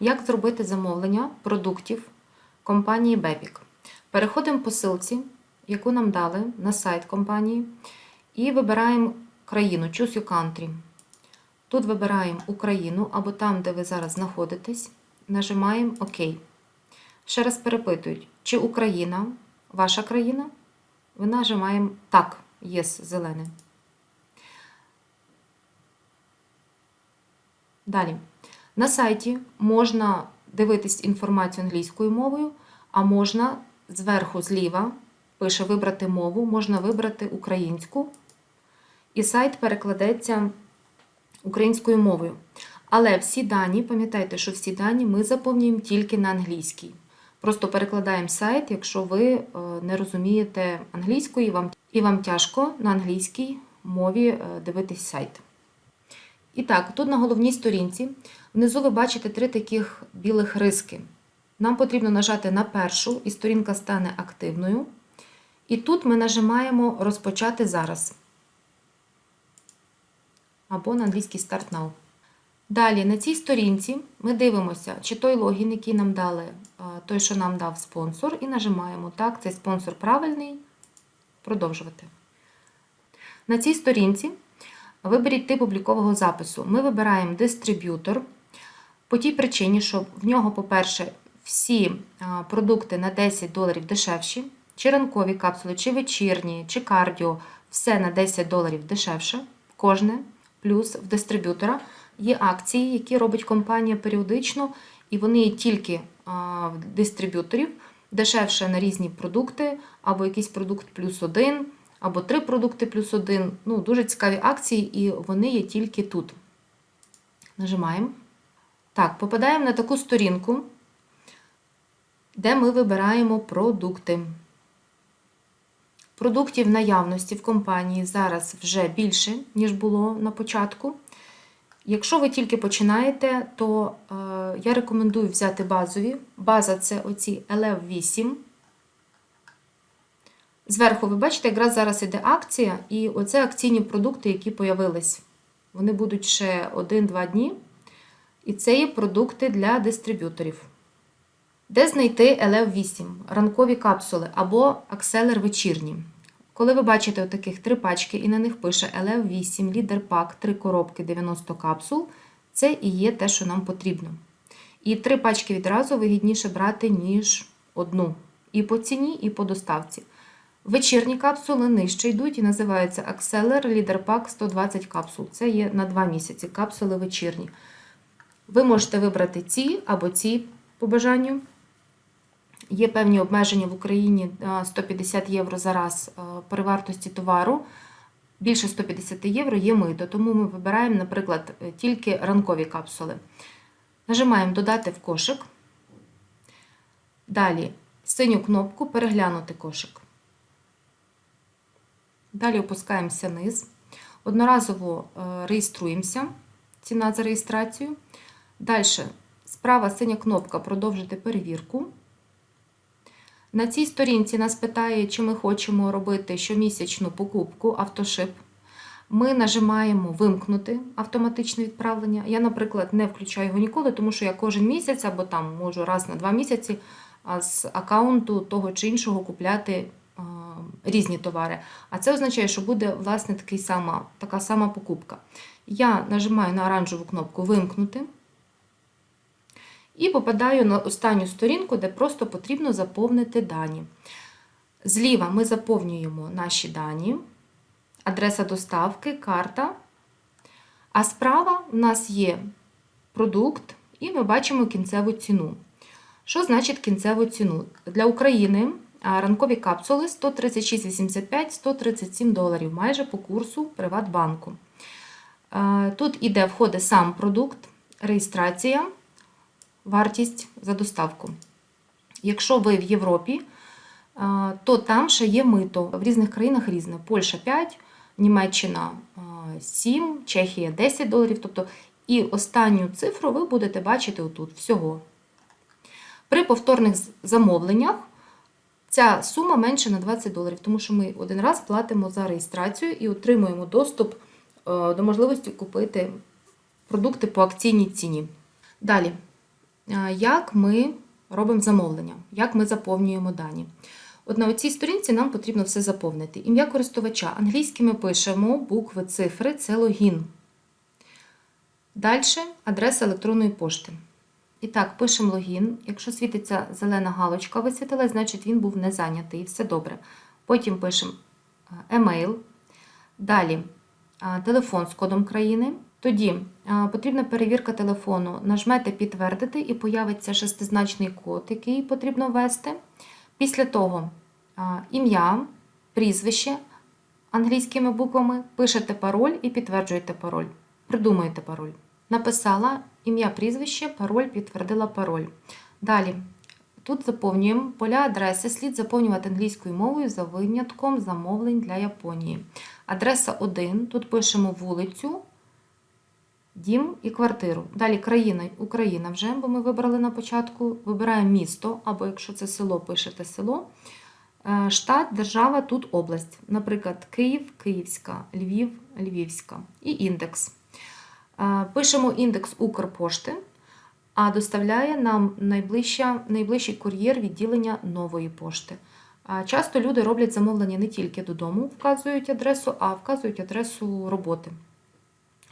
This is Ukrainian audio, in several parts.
Як зробити замовлення продуктів компанії Бепік? Переходимо по ссылці, яку нам дали на сайт компанії, і вибираємо країну Choose Your Country. Тут вибираємо Україну або там, де ви зараз знаходитесь, нажимаємо ОК. Ще раз перепитують, чи Україна ваша країна? Ви нажимаємо Так, Yes, зелене. Далі. На сайті можна дивитись інформацію англійською мовою, а можна зверху зліва пише вибрати мову, можна вибрати українську, і сайт перекладеться українською мовою. Але всі дані, пам'ятайте, що всі дані ми заповнюємо тільки на англійській. Просто перекладаємо сайт, якщо ви е, не розумієте англійської, вам, і вам тяжко на англійській мові е, дивитись сайт. І так, тут на головній сторінці внизу ви бачите три таких білих риски. Нам потрібно нажати на першу, і сторінка стане активною. І тут ми нажимаємо Розпочати зараз. Або на англійський Start Now. Далі на цій сторінці ми дивимося, чи той логін, який нам дали, той, що нам дав спонсор, і нажимаємо Так, цей спонсор правильний. Продовжувати. На цій сторінці виберіть тип облікового запису. Ми вибираємо дистриб'ютор по тій причині, що в нього, по-перше, всі продукти на 10 доларів дешевші, чи ранкові капсули, чи вечірні, чи кардіо, все на 10 доларів дешевше, кожне. Плюс в дистриб'ютора є акції, які робить компанія періодично, і вони є тільки в дистриб'юторів дешевше на різні продукти, або якийсь продукт плюс один, або три продукти плюс один. Ну, Дуже цікаві акції, і вони є тільки тут. Нажимаємо. Так, попадаємо на таку сторінку, де ми вибираємо продукти. Продуктів наявності в компанії зараз вже більше, ніж було на початку. Якщо ви тільки починаєте, то е, я рекомендую взяти базові. База це оці LF8. Зверху, ви бачите, якраз зараз іде акція, і оце акційні продукти, які появились. Вони будуть ще 1-2 дні. І це є продукти для дистриб'юторів. Де знайти LF8, ранкові капсули або акселер вечірні. Коли ви бачите таких три пачки і на них пише LF8, лідер пак, 3 коробки 90 капсул, це і є те, що нам потрібно. І три пачки відразу вигідніше брати, ніж одну. І по ціні, і по доставці. Вечірні капсули нижче йдуть і називаються Leader Pack 120 капсул. Це є на 2 місяці капсули вечірні. Ви можете вибрати ці або ці по бажанню. Є певні обмеження в Україні 150 євро за раз при вартості товару. Більше 150 євро є мито, тому ми вибираємо, наприклад, тільки ранкові капсули. Нажимаємо Додати в кошик. Далі синю кнопку Переглянути кошик. Далі опускаємося вниз. Одноразово реєструємося. Ціна за реєстрацію. Далі справа синя кнопка Продовжити перевірку. На цій сторінці нас питає, чи ми хочемо робити щомісячну покупку автошип. Ми нажимаємо Вимкнути автоматичне відправлення. Я, наприклад, не включаю його ніколи, тому що я кожен місяць або там можу раз на два місяці з аккаунту того чи іншого купляти різні товари. А це означає, що буде власне такий сама, така сама покупка. Я нажимаю на оранжеву кнопку Вимкнути. І попадаю на останню сторінку, де просто потрібно заповнити дані. Зліва ми заповнюємо наші дані, адреса доставки, карта. А справа в нас є продукт, і ми бачимо кінцеву ціну. Що значить кінцеву ціну? Для України ранкові капсули 136,85-137 доларів, майже по курсу Приватбанку. Тут іде входить сам продукт, реєстрація вартість за доставку. Якщо ви в Європі, то там ще є мито. В різних країнах різне. Польща 5, Німеччина 7, Чехія 10 доларів. Тобто, і останню цифру ви будете бачити отут всього. При повторних замовленнях ця сума менше на 20 доларів, тому що ми один раз платимо за реєстрацію і отримуємо доступ до можливості купити продукти по акційній ціні. Далі. Е, як ми робимо замовлення, як ми заповнюємо дані. От на цій сторінці нам потрібно все заповнити. Ім'я користувача. Англійськи ми пишемо букви, цифри це логін. Далі адреса електронної пошти. І так, пишемо логін. Якщо світиться зелена галочка висвітилась, значить він був не зайнятий. Все добре. Потім пишемо е, емейл. Далі е, телефон з кодом країни. Тоді потрібна перевірка телефону. Нажмете підтвердити і появиться шестизначний код, який потрібно ввести. Після того ім'я, прізвище англійськими буквами, пишете пароль і підтверджуєте пароль. Придумуєте пароль. Написала ім'я, прізвище, пароль, підтвердила пароль. Далі. Тут заповнюємо поля адреси, слід заповнювати англійською мовою за винятком замовлень для Японії. Адреса 1. Тут пишемо вулицю, дім і квартиру. Далі країна, Україна вже, бо ми вибрали на початку. Вибираємо місто, або якщо це село, пишете село. Е, Штат, держава, тут область. Наприклад, Київ, Київська, Львів, Львівська. І індекс. Е, Пишемо індекс Укрпошти, а доставляє нам найближча, найближчий кур'єр відділення нової пошти. Часто люди роблять замовлення не тільки додому, вказують адресу, а вказують адресу роботи,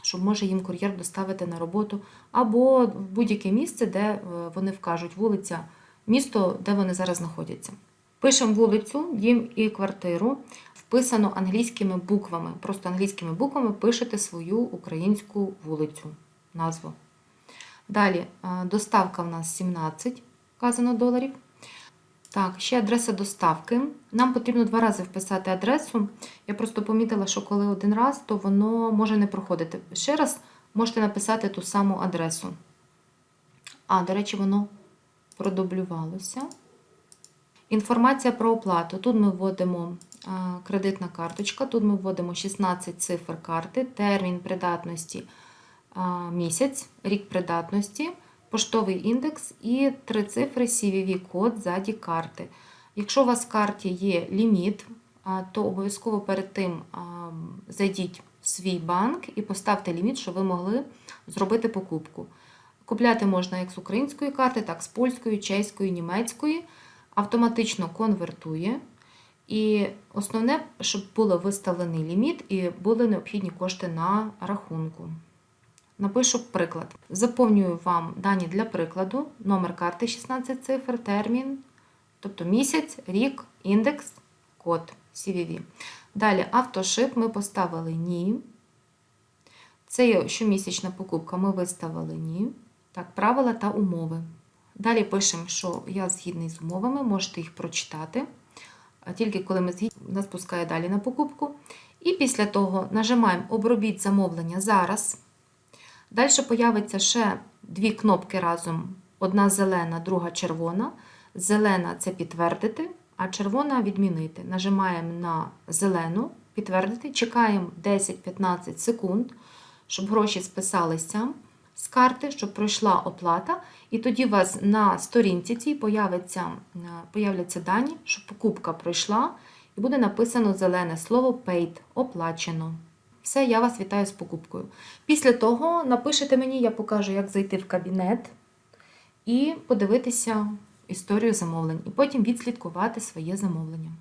щоб може їм кур'єр доставити на роботу, або в будь-яке місце, де е, вони вкажуть вулиця, місто, де вони зараз знаходяться. Пишемо вулицю, дім і квартиру. Вписано англійськими буквами. Просто англійськими буквами пишете свою українську вулицю, назву. Далі, е, доставка в нас 17, вказано доларів. Так, ще адреса доставки. Нам потрібно два рази вписати адресу. Я просто помітила, що коли один раз, то воно може не проходити. Ще раз можете написати ту саму адресу. А, до речі, воно продублювалося. Інформація про оплату. Тут ми вводимо кредитна карточка, тут ми вводимо 16 цифр карти, термін придатності місяць, рік придатності, поштовий індекс і три цифри CVV-код ззаді карти. Якщо у вас в карті є ліміт, то обов'язково перед тим зайдіть в свій банк і поставте ліміт, щоб ви могли зробити покупку. Купляти можна як з української карти, так і з польської, чеської, німецької. Автоматично конвертує. І основне, щоб був виставлений ліміт і були необхідні кошти на рахунку. Напишу приклад. Заповнюю вам дані для прикладу, номер карти 16 цифр, термін, тобто місяць, рік, індекс, код CVV. Далі автошип ми поставили ні. Це щомісячна покупка, ми виставили ні. Так, правила та умови. Далі пишемо, що я згідний з умовами, можете їх прочитати. Тільки коли ми згідні, нас пускає далі на покупку. І після того нажимаємо Обробіть замовлення зараз. Далі появиться ще дві кнопки разом: одна зелена, друга червона. Зелена це підтвердити, а червона відмінити. Нажимаємо на зелену, підтвердити, чекаємо 10-15 секунд, щоб гроші списалися з карти, щоб пройшла оплата. І тоді у вас на сторінці цій появиться, появляться дані, що покупка пройшла, і буде написано зелене слово paid, оплачено. Все, я вас вітаю з покупкою. Після того напишете мені, я покажу, як зайти в кабінет і подивитися історію замовлень, і потім відслідкувати своє замовлення.